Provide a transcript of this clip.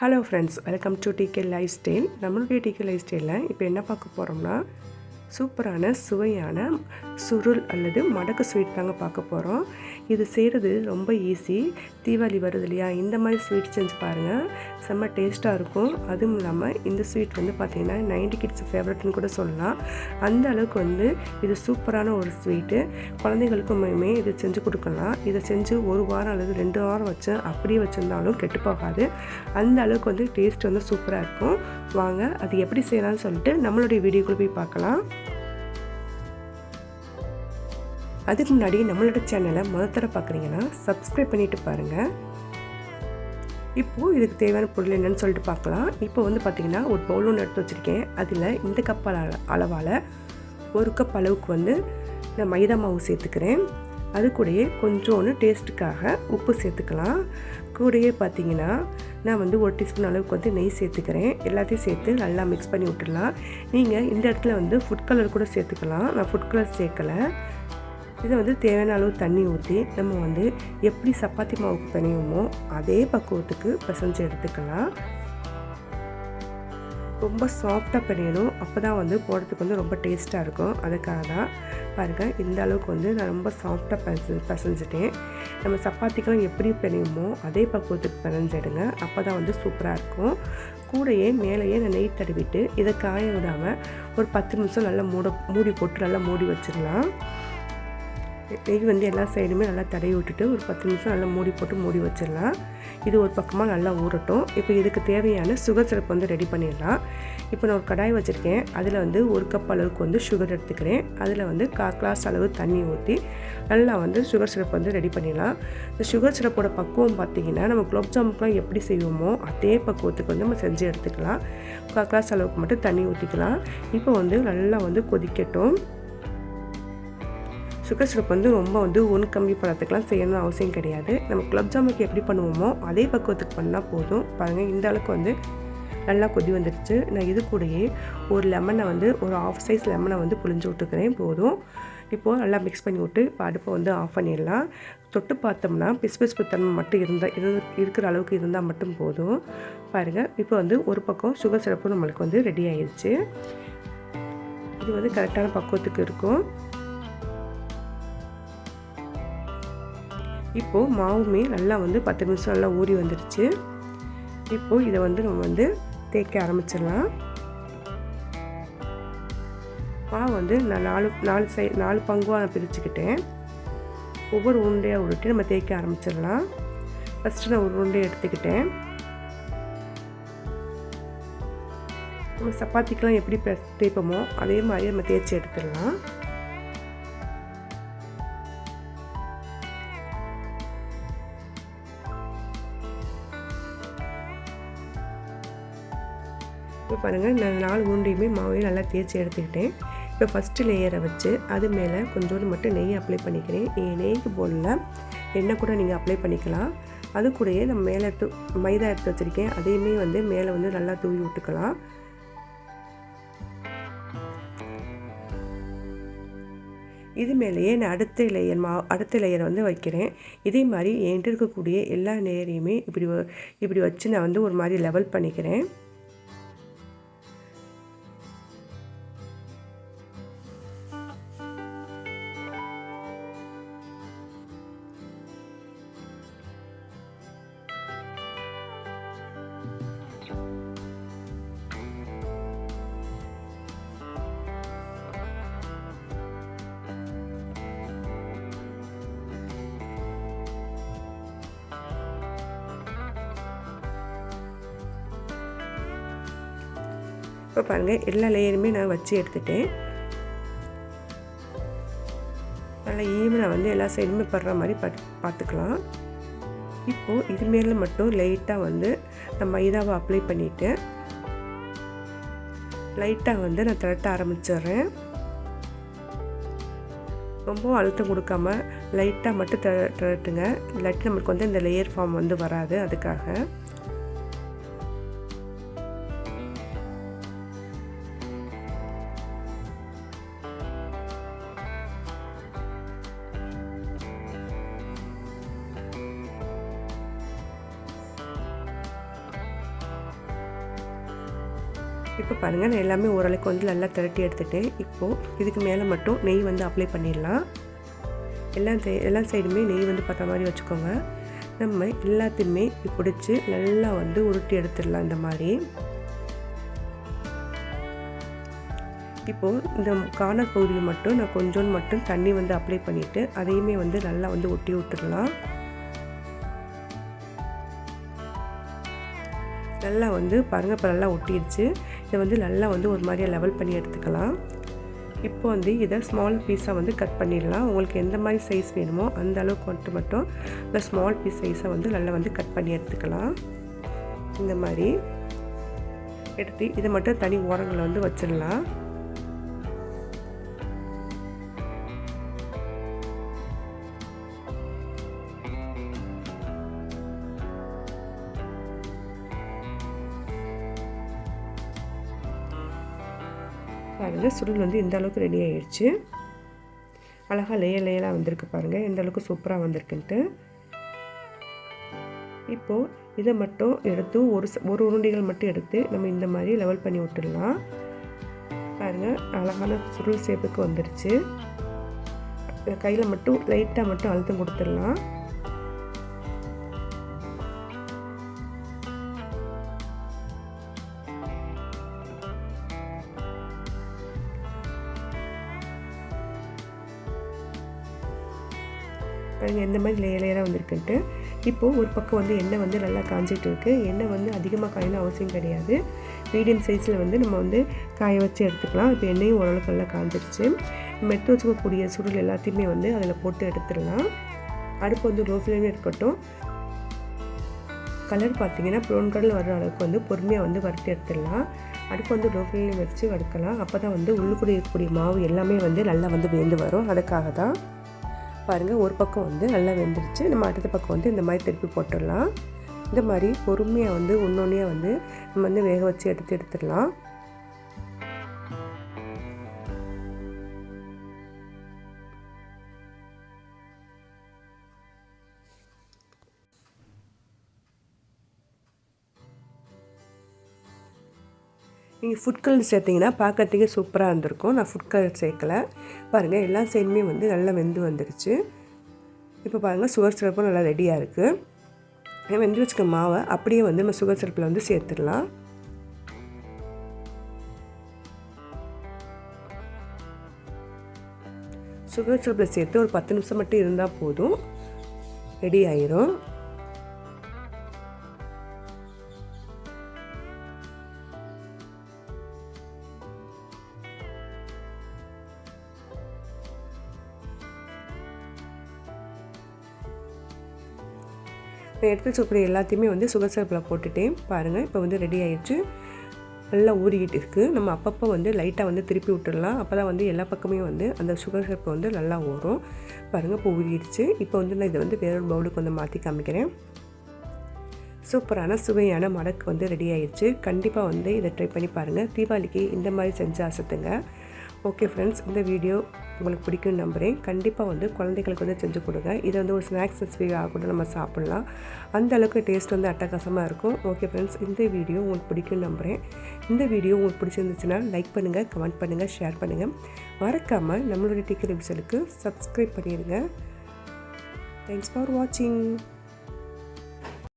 Hello friends welcome to DK life style நம்மளுடைய DK life ஸ்டைலில் இப்போ என்ன பார்க்க போகிறோம்னா சூப்பரான சுவையான சுருள் அல்லது மடக்கு ஸ்வீட் தாங்க பார்க்க போகிறோம் இது செய்கிறது ரொம்ப ஈஸி தீபாவளி வருது இல்லையா? இந்த மாதிரி ஸ்வீட் செஞ்சு பாருங்கள் செம்ம டேஸ்ட்டாக இருக்கும். அதுவும் இல்லாமல் இந்த ஸ்வீட் வந்து பார்த்திங்கன்னா நைன்டி கிட்ஸ் ஃபேவரட்னு கூட சொல்லலாம். அந்த அளவுக்கு வந்து இது சூப்பரான ஒரு ஸ்வீட்டு குழந்தைங்களுக்குமே இது செஞ்சு கொடுக்கலாம். இதை செஞ்சு ஒரு வாரம் அல்லது ரெண்டு வாரம் வச்சு அப்படியே வச்சுருந்தாலும் கெட்டு போகாது. அந்த அளவுக்கு வந்து டேஸ்ட் வந்து சூப்பராக இருக்கும். வாங்க அது எப்படி செய்யலாம்னு சொல்லிட்டு நம்மளுடைய வீடியோக்குள்ளே போய் பார்க்கலாம். அதுக்கு முன்னாடி நம்மளோட சேனலை முதல் தர பார்க்குறீங்கன்னா சப்ஸ்கிரைப் பண்ணிட்டு பாருங்கள் இப்போது இதுக்கு தேவையான பொருள் என்னன்னு சொல்லிட்டு பார்க்கலாம். இப்போ வந்து பார்த்திங்கன்னா ஒரு பவுல் ஒன்று எடுத்து வச்சுருக்கேன். அதில் இந்த கப் அள அளவால் ஒரு கப் அளவுக்கு வந்து நான் மைதா மாவு சேர்த்துக்கிறேன். அது கூடயே கொஞ்சோன்னு டேஸ்ட்டுக்காக உப்பு சேர்த்துக்கலாம். கூடயே பார்த்தீங்கன்னா நான் வந்து ஒரு டீஸ்பூன் அளவுக்கு வந்து நெய் சேர்த்துக்கிறேன். எல்லாத்தையும் சேர்த்து நல்லா மிக்ஸ் பண்ணி விட்டுடலாம். நீங்கள் இந்த இடத்துல வந்து ஃபுட் கலர் கூட சேர்த்துக்கலாம். நான் ஃபுட் கலர் சேர்க்கலை. இதை வந்து தேவையான அளவு தண்ணி ஊற்றி நம்ம வந்து எப்படி சப்பாத்தி மாவுக்கு பிணையுமோ அதே பக்குவத்துக்கு பிசைஞ்சு எடுத்துக்கலாம். ரொம்ப சாஃப்டாக பிணையணும். அப்போ தான் வந்து போடுறதுக்கு வந்து ரொம்ப டேஸ்ட்டாக இருக்கும். அதுக்காக தான் பாருங்கள் இந்த அளவுக்கு வந்து நான் ரொம்ப சாஃப்டாக பச பசைஞ்சிட்டேன். நம்ம சப்பாத்திக்கெலாம் எப்படி பிணையுமோ அதே பக்குவத்துக்கு பிணைஞ்சிடுங்க அப்போ தான் வந்து சூப்பராக இருக்கும். கூடையே மேலேயே நான் நெய் தடவிட்டு இதை காய விடாமல் ஒரு பத்து நிமிஷம் நல்லா மூட மூடி போட்டு நல்லா மூடி வச்சிடலாம். நெய் வந்து எல்லா சைடுமே நல்லா தடவி விட்டுட்டு ஒரு பத்து நிமிஷம் நல்லா மூடி போட்டு மூடி வச்சிடலாம். இது ஒரு பக்கமாக நல்லா ஊறட்டும். இப்போ இதுக்கு தேவையான சுகர் சிறப்பு வந்து ரெடி பண்ணிடலாம். இப்போ நான் ஒரு கடாய் வச்சுருக்கேன். அதில் வந்து ஒரு கப் அளவுக்கு வந்து சுகர் எடுத்துக்கிறேன். அதில் வந்து கா கிளாஸ் அளவு தண்ணி ஊற்றி நல்லா வந்து சுகர் சிரப் வந்து ரெடி பண்ணிடலாம். இந்த சுகர் சிரப்போட பக்குவம் பார்த்திங்கன்னா நம்ம குலோப் ஜாமுக்கெலாம் எப்படி செய்வோமோ அதே பக்குவத்துக்கு வந்து நம்ம செஞ்சு எடுத்துக்கலாம். கா கிளாஸ் அளவுக்கு மட்டும் தண்ணி ஊற்றிக்கலாம் இப்போ வந்து நல்லா வந்து கொதிக்கட்டும். சுகர் சிரப் வந்து ரொம்ப வந்து ஒன் கம்மி பழத்துக்கெலாம் செய்யணும்னு அவசியம் கிடையாது. நம்ம குலோப் ஜாமுக்கு எப்படி பண்ணுவோமோ அதே பக்குவத்துக்கு பண்ணால் போதும். பாருங்கள் இந்த அளவுக்கு வந்து நல்லா கொதி வந்துடுச்சு. நான் இது கூடயே ஒரு லெமனை வந்து ஒரு ஆஃப் சைஸ் லெமனை வந்து புளிஞ்சு விட்டுக்கிறேன். போதும். இப்போது நல்லா மிக்ஸ் பண்ணி விட்டு இப்போ அடுப்பை வந்து ஆஃப் பண்ணிடலாம். தொட்டு பார்த்தோம்னா பிசுபிசுப்பு தன்மை மட்டும் இருந்தால் இரு இருக்கிற அளவுக்கு இருந்தால் மட்டும் போதும். பாருங்கள் இப்போ வந்து ஒரு பக்கம் சுகர் சிறப்பு நம்மளுக்கு வந்து ரெடி ஆயிடுச்சு இது வந்து கரெக்டான பக்குவத்துக்கு இருக்கும். இப்போது மாவுமே நல்லா வந்து பத்து நிமிஷம் நல்லா ஊறி வந்துடுச்சு. இப்போது இதை வந்து நம்ம வந்து தேய்க்க ஆரம்பிச்சிடலாம். மாவு வந்து நான் நாலு நாலு சை நாலு பங்குவாக நான் பிரிச்சுக்கிட்டேன். ஒவ்வொரு உருண்டையாக உருட்டி நம்ம தேய்க்க ஆரம்பிச்சிடலாம். ஃபஸ்ட்டு நான் ஒரு உருண்டையை எடுத்துக்கிட்டேன். நம்ம சப்பாத்திக்கெலாம் எப்படி தேய்ப்போமோ அதே மாதிரி நம்ம தேய்ச்சி எடுத்துடலாம். பாருங்கள் நான் நாலு உருண்டையுமே மாவையும் நல்லா தேய்ச்சி எடுத்துக்கிட்டேன். இப்போ ஃபஸ்ட்டு லேயரை வச்சு அது மேலே கொஞ்சோண்டு மட்டும் நெய் அப்ளை பண்ணிக்கிறேன். நெய்க்கு போடல. எண்ணெய் கூட நீங்கள் அப்ளை பண்ணிக்கலாம். அது கூடயே நம்ம மேலே எடுத்து மைதா எடுத்து வச்சுருக்கேன். அதையுமே வந்து மேலே வந்து நல்லா தூவி விட்டுக்கலாம். இது மேலேயே நான் அடுத்த லேயர் மா அடுத்த லேயரை வந்து வைக்கிறேன். இதே மாதிரி என்கிட்ட இருக்கக்கூடிய எல்லா லேயரையுமே இப்படி இப்படி வச்சு நான் வந்து ஒரு மாதிரி லெவல் பண்ணிக்கிறேன். இப்போ பாருங்கள் எல்லா லேயருமே நான் வச்சு எடுத்துட்டேன். நல்லா ஈவனாக வந்து எல்லா சைடுமே படுற மாதிரி பட் பார்த்துக்கலாம். இப்போது இது மேலே மட்டும் லைட்டாக வந்து நான் மைதாவை அப்ளை பண்ணிவிட்டு லைட்டாக வந்து நான் திரட்ட ஆரம்பிச்சிடுறேன். ரொம்ப அழுத்தம் கொடுக்காம லைட்டாக மட்டும் த திரட்டுங்க. இல்லாட்டி நம்மளுக்கு வந்து இந்த லேயர் ஃபார்ம் வந்து வராது அதுக்காக. இப்போ பாருங்கள் நான் எல்லாமே ஓரளவுக்கு வந்து நல்லா திரட்டி எடுத்துகிட்டேன் இப்போது இதுக்கு மேலே மட்டும் நெய் வந்து அப்ளை பண்ணிடலாம். எல்லா எல்லா சைடுமே நெய் வந்து பார்த்த மாதிரி வச்சுக்கோங்க. நம்ம எல்லாத்தையுமே பிடிச்சி நல்லா வந்து உருட்டி எடுத்துடலாம் இந்த மாதிரி. இப்போது இந்த கார்னர் பகுதியை மட்டும் நான் கொஞ்சோண்டு மட்டும் தண்ணி வந்து அப்ளை பண்ணிவிட்டு அதையுமே வந்து நல்லா வந்து ஒட்டி விட்டுடலாம். நல்லா வந்து பாருங்கள் இப்போ நல்லா ஒட்டிடுச்சு. இதை வந்து நல்லா வந்து ஒரு மாதிரியாக லெவல் பண்ணி எடுத்துக்கலாம். இப்போ வந்து இதை ஸ்மால் பீஸாக வந்து கட் பண்ணிடலாம். உங்களுக்கு எந்த மாதிரி சைஸ் வேணுமோ அந்த அளவுக்கு மட்டும் மட்டும் இந்த ஸ்மால் பீஸ் சைஸை வந்து நல்லா வந்து கட் பண்ணி எடுத்துக்கலாம். இந்த மாதிரி. எடுத்து இதை மட்டும் தனி ஓரங்களை வந்து வச்சிடலாம். பாருங்கள் சுருள் வந்து இந்த அளவுக்கு ரெடி ஆகிடுச்சு அழகாக லேயர் லேயராக வந்திருக்கு பாருங்கள் எந்த அளவுக்கு சூப்பராக வந்திருக்குன்ட்டு. இப்போது இதை மட்டும் எடுத்து ஒரு ஒரு உருண்டைகள் மட்டும் எடுத்து நம்ம இந்த மாதிரி லெவல் பண்ணி விட்டுடலாம். பாருங்கள் அழகான சுருள் சேப்புக்கு வந்துருச்சு. கையில் மட்டும் லைட்டாக மட்டும் அழுத்தம் கொடுத்துடலாம். பாருங்கள் எந்த மாதிரி லேயர் லேயராக வந்திருக்குன்ட்டு. இப்போது ஒரு பக்கம் வந்து எண்ணெய் வந்து நல்லா காஞ்சிட்டு இருக்குது எண்ணெய் வந்து அதிகமாக காயணும் அவசியம் கிடையாது. மீடியம் சைஸில் வந்து நம்ம வந்து காய வச்சு எடுத்துக்கலாம். இப்போ எண்ணெயும் ஓரளவுக்கு நல்லா காஞ்சிருச்சு. நம்ம எடுத்து வச்சுக்கக்கூடிய சுருள் எல்லாத்தையுமே வந்து அதில் போட்டு எடுத்துடலாம். அடுப்பு வந்து லோ ஃப்ளேமே இருக்கட்டும். கலர் பார்த்தீங்கன்னா ப்ரௌன் கலரில் வர அளவுக்கு வந்து பொறுமையாக வந்து வறுத்து எடுத்துடலாம். அடுப்பு வந்து லோ ஃப்ளேமில் வச்சு வறுக்கலாம். அப்போ தான் வந்து உள்ளுக்குடி இருக்கக்கூடிய மாவு எல்லாமே வந்து நல்லா வந்து வேந்து வரும். அதுக்காக தான் பாருங்கள் ஒரு பக்கம் வந்து நல்லா வெந்துருச்சு. நம்ம அடுத்த பக்கம் வந்து இந்த மாதிரி திருப்பி போட்டுடலாம். இந்த மாதிரி பொறுமையாக வந்து ஒன்றொன்னே வந்து நம்ம வந்து வேக வச்சு எடுத்து எடுத்துடலாம். நீங்கள் ஃபுட் கலர் சேர்த்திங்கன்னா பார்க்கறதுக்கே சூப்பராக இருந்திருக்கும். நான் ஃபுட் கலர் சேர்க்கலை. பாருங்கள் எல்லா சைடுமே வந்து நல்லா வெந்து வந்துருச்சு. இப்போ பாருங்கள் சுகர் சிரப்பும் நல்லா ரெடியாக இருக்குது வெந்து வச்சுக்க மாவை அப்படியே வந்து நம்ம சுகர் சிரப்பில் வந்து சேர்த்துடலாம். சுகர் சிரப்பில் சேர்த்து ஒரு பத்து நிமிஷம் மட்டும் இருந்தால் போதும். ரெடி ஆயிரும். இப்போ எடுத்து வச்சுக்கூடிய எல்லாத்தையுமே வந்து சுகர் சிரப்பில் போட்டுட்டேன் பாருங்கள் இப்போ வந்து ரெடி ஆயிடுச்சு. நல்லா ஊறிக்கிட்டு இருக்குது நம்ம அப்பப்போ வந்து லைட்டாக வந்து திருப்பி விட்டுடலாம். அப்போ தான் வந்து எல்லா பக்கமே வந்து அந்த சுகர் சிரப்பு வந்து நல்லா ஊறும். பாருங்கள் இப்போ ஊறிடுச்சு. இப்போ வந்து நான் இதை வந்து வேறொரு பவுலுக்கு வந்து மாற்றி காமிக்கிறேன். சூப்பரான சுவையான மடக்கு வந்து ரெடி ஆயிடுச்சு. கண்டிப்பாக வந்து இதை ட்ரை பண்ணி பாருங்கள் தீபாவளிக்கு இந்த மாதிரி செஞ்சு அசத்துங்க. ஓகே ஃப்ரெண்ட்ஸ் இந்த வீடியோ உங்களுக்கு பிடிக்கும்னு நம்புகிறேன் கண்டிப்பாக வந்து குழந்தைகளுக்கு வந்து செஞ்சு கொடுங்க. இதை வந்து ஒரு ஸ்நாக்ஸ் ரெசிபியாக கூட நம்ம சாப்பிட்லாம். அந்த அளவுக்கு டேஸ்ட் வந்து அட்டகாசமாக இருக்கும். ஓகே ஃப்ரெண்ட்ஸ் இந்த வீடியோ உங்களுக்கு பிடிக்கும்னு நம்புகிறேன் இந்த வீடியோ உங்களுக்கு பிடிச்சிருந்துச்சுன்னா லைக் பண்ணுங்கள் கமெண்ட் பண்ணுங்கள் ஷேர் பண்ணுங்கள் மறக்காமல் நம்மளுடைய டிக்கெட் எபிசோடுக்கு சப்ஸ்கிரைப் பண்ணிடுங்க தேங்க்ஸ் ஃபார் வாட்சிங்